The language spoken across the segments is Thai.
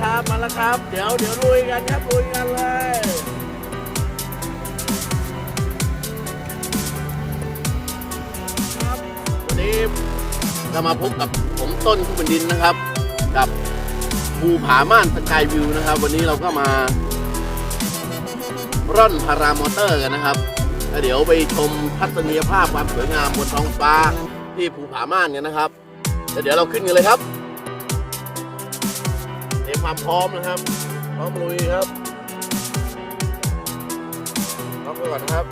ครับ มาแล้วครับ เดี๋ยวเดี๋ยวลุยกันครับลุยกันเลยครับวันนี้จะมาพบกับผมต้นผู้เป็นดินนะครับ กับภูผาม่านสกายวิวนะครับ วันนี้เราก็มา ร่อนพารามอเตอร์กันนะครับแล้วเดี๋ยวไปชมทัศนียภาพความสวยงามบนท้องฟ้าที่ภูผาม่านกันนะครับแล้วเดี๋ยวเราขึ้นกันเลยครับ ความพร้อมนะครับ พร้อมลุยครับพร้อมก่อนนะครับ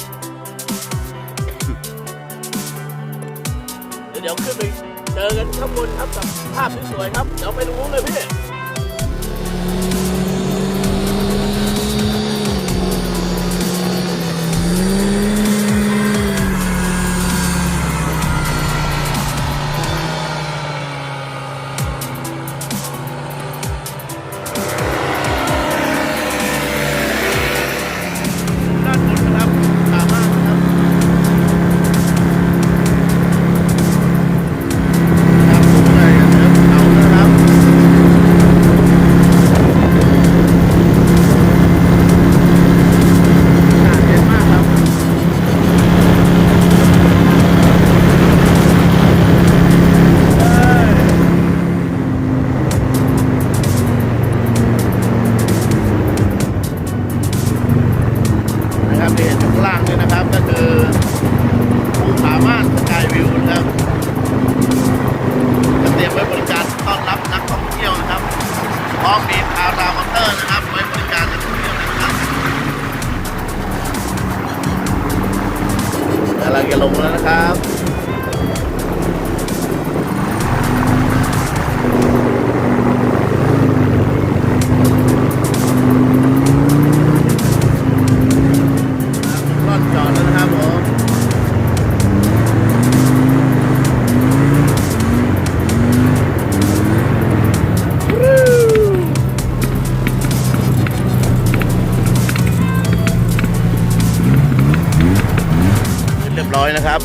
เดี๋ยวขึ้นไปเจอกันข้างบนครับกับภาพสวยๆครับ เดี๋ยวไปดูเลยพี่ เห็นข้างล่างเนี่ยนะครับ ก็คือภูผาม่านสกายวิวนะครับจะเตรียมไว้บริการต้อนรับนักท่องเที่ยวนะครับพร้อมมีพารามอเตอร์นะครับไว้บริการนักท่องเที่ยวนะครับกำลังจะลงแล้วนะครับ เรียบร้อยนะครับ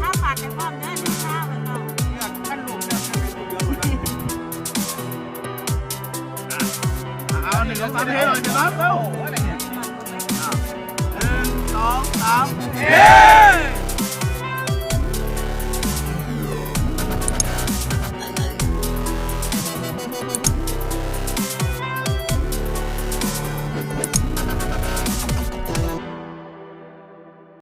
ถ้าฝากกันพ่อแม่ไม่ทราบเลยเนาะเอาหนึ่งสองสามเฮ้หน่อยจะรับเร็วหนึ่งสองสามเฮ้